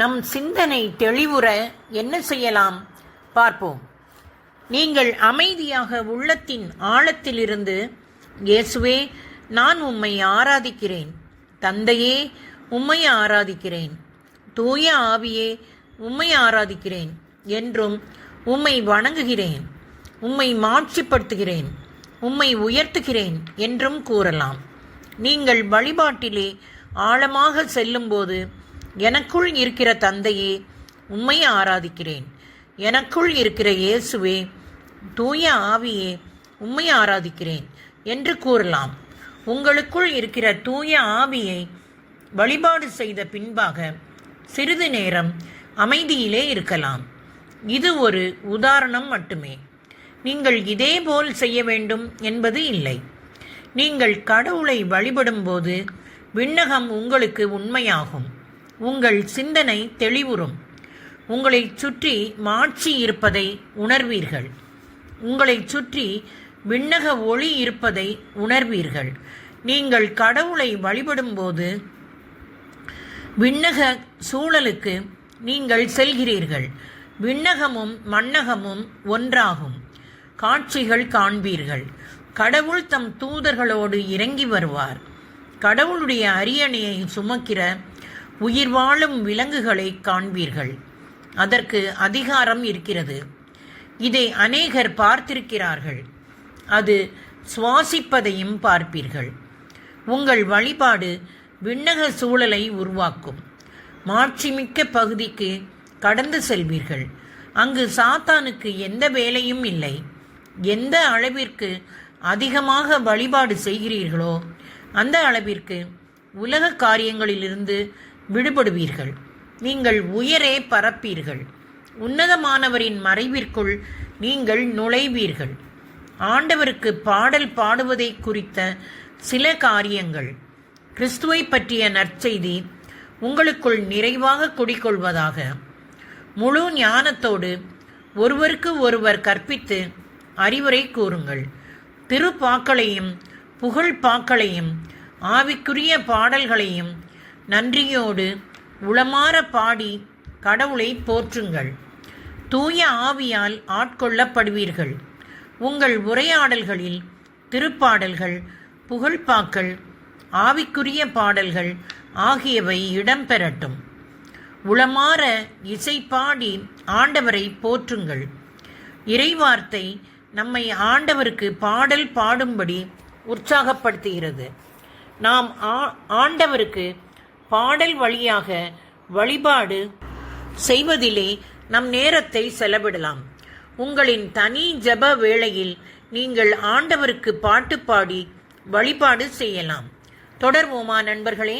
நம் சிந்தனை தெளிவுற என்ன செய்யலாம்? பார்ப்போம். நீங்கள் அமைதியாக உள்ளத்தின் ஆழத்திலிருந்து இயேசுவே நான் உம்மை ஆராதிக்கிறேன். தந்தையே உம்மை ஆராதிக்கிறேன். தூய ஆவியே உம்மை ஆராதிக்கிறேன். என்றும் உம்மை வணங்குகிறேன். உம்மை மாட்சிப்படுத்துகிறேன். உம்மை உயர்த்துகிறேன் என்றும் கூறலாம். நீங்கள் வழிபாட்டிலே ஆழமாக செல்லும்போது எனக்குள் இருக்கிற தந்தையே உம்மை ஆராதிக்கிறேன். எனக்குள் இருக்கிற இயேசுவே தூய ஆவியே உம்மை ஆராதிக்கிறேன் என்று கூறலாம். உங்களுக்குள் இருக்கிற தூய ஆவியை வழிபாடு செய்த பின்பாக சிறிது நேரம் அமைதியிலே இருக்கலாம். இது ஒரு உதாரணம் மட்டுமே. நீங்கள் இதேபோல் செய்ய வேண்டும் என்பது இல்லை. நீங்கள் கடவுளை வழிபடும்போது விண்ணகம் உங்களுக்கு உண்மையாகும். உங்கள் சிந்தனை தெளிவுறும். உங்களை சுற்றி மாட்சி இருப்பதை உணர்வீர்கள். உங்களை சுற்றி விண்ணக ஒளி இருப்பதை உணர்வீர்கள். நீங்கள் கடவுளை வழிபடும்போது விண்ணக சூழலுக்கு நீங்கள் செல்கிறீர்கள். விண்ணகமும் மண்ணகமும் ஒன்றாகும். காட்சிகள் காண்பீர்கள். கடவுள் தம் தூதர்களோடு இறங்கி வருவார். கடவுளுடைய அரியணையை சுமக்கிற உயிர் வாழும் விலங்குகளை காண்பீர்கள். அதற்கு அதிகாரம் இருக்கிறது. இதை அநேகர் பார்த்திருக்கிறார்கள். அது சுவாசிப்பதையும் பார்ப்பீர்கள். உங்கள் வழிபாடு விண்ணக சூழலை உருவாக்கும். மாட்சிமிக்க பகுதிக்கு கடந்து செல்வீர்கள். அங்கு சாத்தானுக்கு எந்த வேலையும் இல்லை. எந்த அளவிற்கு அதிகமாக வழிபாடு செய்கிறீர்களோ அந்த அளவிற்கு உலக காரியங்களிலிருந்து விடுபடுவீர்கள். நீங்கள் உயரே பரப்பீர்கள். உன்னதமானவரின் மறைவிற்குள் நீங்கள் நுழைவீர்கள். ஆண்டவருக்கு பாடல் பாடுவதை குறித்த சில காரியங்கள். கிறிஸ்துவை பற்றிய நற்செய்தி உங்களுக்குள் நிறைவாக குடிக்கொள்வதாக முழு ஞானத்தோடு ஒருவருக்கு ஒருவர் கற்பித்து அறிவுரை கூறுங்கள். திருப்பாக்களையும் புகழ் பாக்களையும் ஆவிக்குரிய பாடல்களையும் நன்றியோடு உளமாற பாடி கடவுளை போற்றுங்கள். தூய ஆவியால் ஆட்கொள்ளப்படுவீர்கள். உங்கள் உரையாடல்களில் திருப்பாடல்கள் புகழ்பாக்கள் ஆவிக்குரிய பாடல்கள் ஆகியவை இடம்பெறட்டும். உளமாற இசை பாடி ஆண்டவரை போற்றுங்கள். இறைவார்த்தை நம்மை ஆண்டவருக்கு பாடல் பாடும்படி உற்சாகப்படுத்துகிறது. நாம் ஆண்டவருக்கு பாடல் வழியாக வழிபாடு செய்வதிலே நம் நேரத்தை செலவிடலாம். உங்களின் தனி ஜப வேளையில் நீங்கள் ஆண்டவருக்கு பாட்டு பாடி வழிபாடு செய்யலாம். தொடர்வோமா நண்பர்களே?